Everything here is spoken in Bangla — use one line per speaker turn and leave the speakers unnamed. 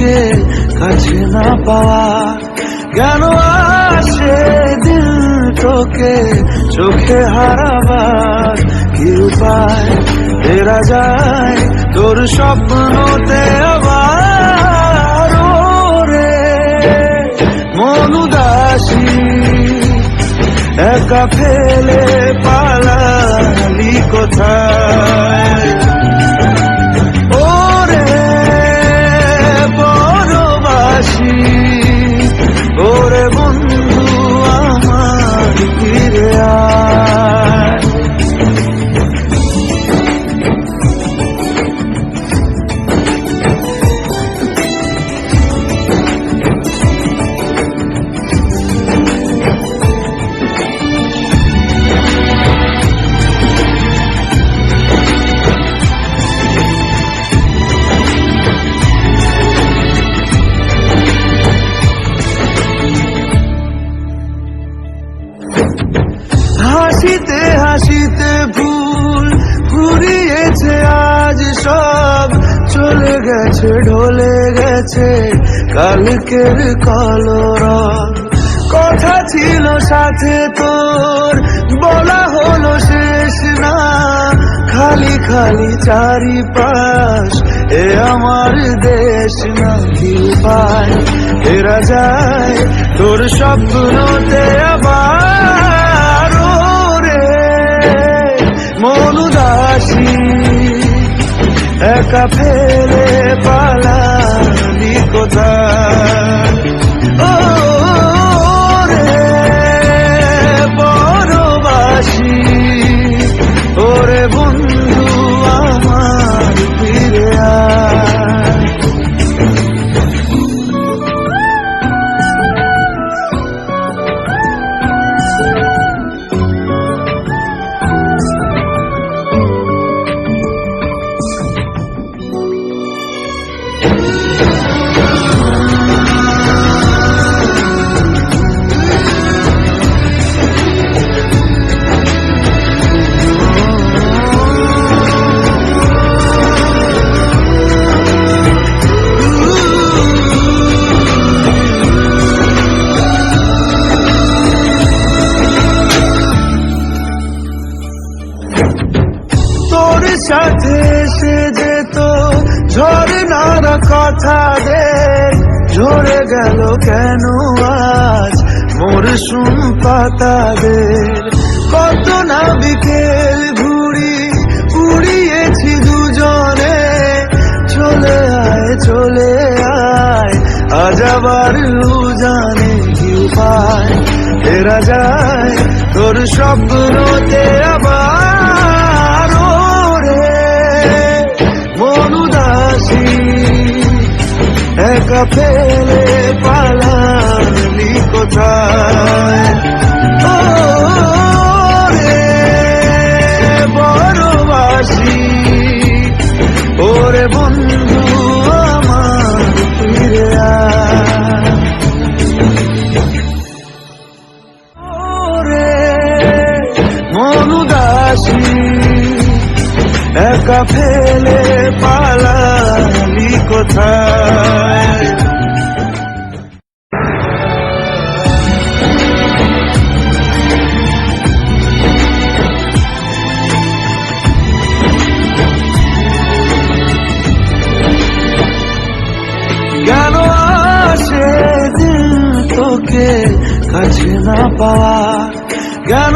তোকে কাছে না পাওয়া, কেন আসে দিল তোকে? চোখে হারাবার কি উপায়? ফেরা যায় তোর স্বপ্নতে আবার রে মন উদাসী একা ফেলে হাসিতে হাসিতে ভুল ঘুরিয়েছে আজ সব। চলে গেছে, ঢলে গেছে কালকের কলরব কথা ছিল সাথে তোর, বলা হলো শেষ না। খালি খালি চারিপাশ, এ আমার দেশ না কি পায়? ফেরা যায় তোর স্বপ্নতে আবার। একা ফেলে সাথে সে যেত ঝরনার কথা দে ঝরে গেল কেন আজ মোর সুন পাতাদের কত না বিকেল ঘুরি উড়িয়েছি দুজনে। চলে আয় চলে আয়, আজ আবার জানে কি উপায়? ফেরা যায় তোর স্বপ্নতে আবার। একা ফেলে পালালি কোথায়? বড়বাসী, ওরে বন্ধু আমার ফিরে ওরে মন উদাসী একা ফেলে পালালি কাছে না পাওয়া কেন